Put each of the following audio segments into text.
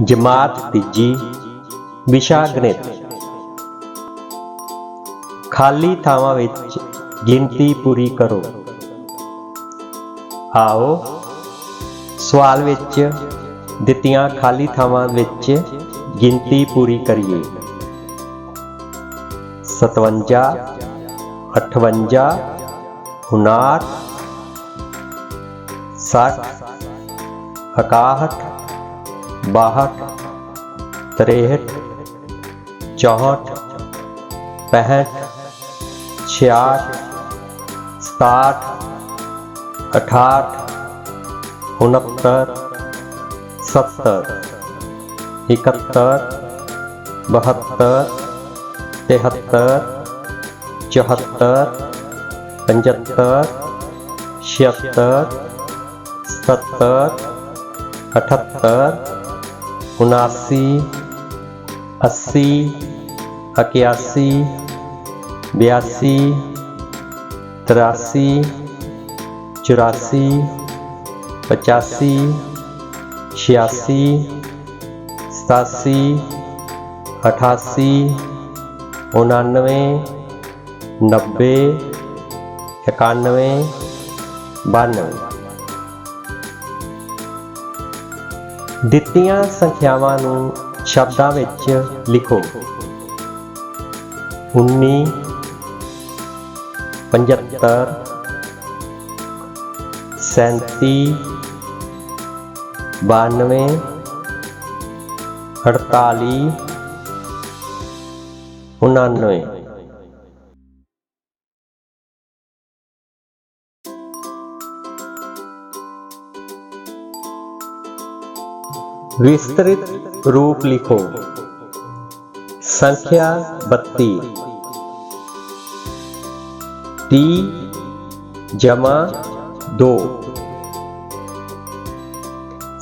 ਜਮਾਤ ਤੀਜੀ, ਵਿਸ਼ਾ ਗਣਿਤ। ਖਾਲੀ ਥਾਵਾਂ ਵਿੱਚ ਗਿਣਤੀ ਪੂਰੀ ਕਰੋ। ਆਓ ਸਵਾਲ ਵਿੱਚ ਦਿੱਤੀਆਂ ਖਾਲੀ ਥਾਵਾਂ ਵਿੱਚ ਗਿਣਤੀ ਪੂਰੀ ਕਰੀਏ। 57 58 59 60 61 बाहठ तिरहठ चौहठ पैंहठ छियाठ साठ अठाठ उनहत्तर, सत्तर, इकहत्तर, बहत्तर, तिहत्तर, चौहत्तर पचहत्तर छिहत्तर सत्तर अठहत्तर उनासी अस्सी इक्यासी बयासी तिरासी चौरासी पचासी छियासी सतासी अठासी उनानवे नब्बे इक्यानवे बानवे ਦਿੱਤੀਆਂ ਸੰਖਿਆਵਾਂ ਨੂੰ ਸ਼ਬਦਾਂ ਵਿੱਚ ਲਿਖੋ। 19 75 37 92 48 99 विस्तृत रूप लिखो संख्या बत्ती टी जमा दो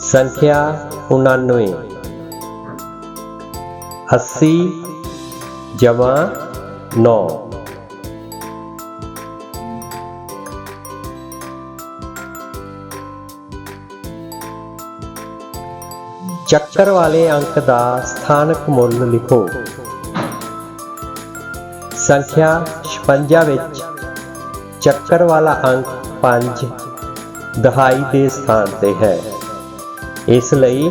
संख्या उनानवे अस्सी जमा नौ ਚੱਕਰ ਵਾਲੇ ਅੰਕ ਦਾ ਸਥਾਨਕ ਮੁੱਲ ਲਿਖੋ। ਸੰਖਿਆ 56 ਵਿੱਚ ਚੱਕਰ ਵਾਲਾ ਅੰਕ 5 ਦਹਾਈ ਦੇ ਸਥਾਨ ਤੇ ਹੈ। ਇਸ ਲਈ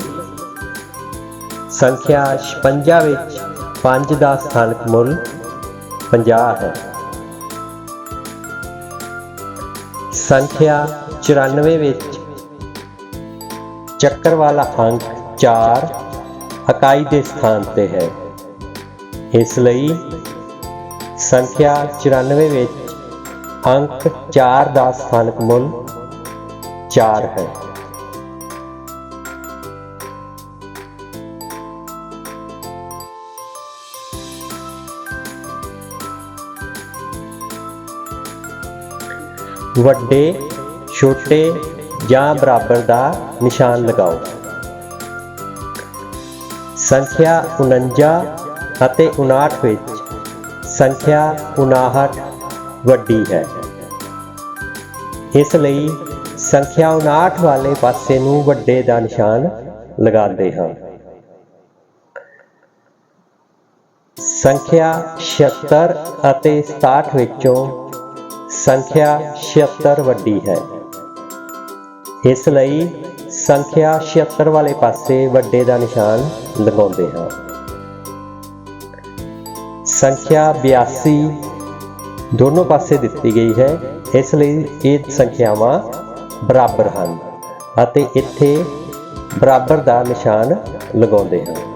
ਸੰਖਿਆ 56 ਵਿੱਚ 5 ਦਾ ਸਥਾਨਕ ਮੁੱਲ 50 ਹੈ। ਸੰਖਿਆ 94 ਵਿੱਚ ਚੱਕਰ ਵਾਲਾ ਅੰਕ 4 ਇਕਾਈ ਦੇ ਸਥਾਨ ਤੇ ਹੈ। ਇਸ ਲਈ ਸੰਖਿਆ 94 ਵਿੱਚ ਅੰਕ 4 ਦਾ ਸਥਾਨਕ ਮੁੱਲ 4 ਹੈ। ਵੱਡੇ, ਛੋਟੇ ਜਾਂ ਬਰਾਬਰ ਦਾ ਨਿਸ਼ਾਨ ਲਗਾਓ। ਸੰਖਿਆ 49 ਅਤੇ 59 ਵਿੱਚ ਸੰਖਿਆ 59 ਵੱਡੀ ਹੈ। ਇਸ ਲਈ ਸੰਖਿਆ 59 ਵਾਲੇ ਪਾਸੇ ਨੂੰ ਵੱਡੇ ਦਾ ਨਿਸ਼ਾਨ ਲਗਾਉਂਦੇ ਹਾਂ। ਸੰਖਿਆ 76 ਅਤੇ 67 ਵਿੱਚੋਂ ਸੰਖਿਆ 76 ਵੱਡੀ ਹੈ। ਇਸ ਲਈ ਸੰਖਿਆ 76 ਵਾਲੇ ਪਾਸੇ ਵੱਡੇ ਦਾ ਨਿਸ਼ਾਨ ਲਗਾਉਂਦੇ ਹਾਂ। ਸੰਖਿਆ 82 ਦੋਨੋਂ ਪਾਸੇ ਦਿੱਤੀ ਗਈ ਹੈ। ਇਸ ਲਈ ਇਹ ਸੰਖਿਆਵਾਂ ਬਰਾਬਰ ਹਨ ਅਤੇ ਇੱਥੇ ਬਰਾਬਰ ਦਾ ਨਿਸ਼ਾਨ ਲਗਾਉਂਦੇ ਹਾਂ।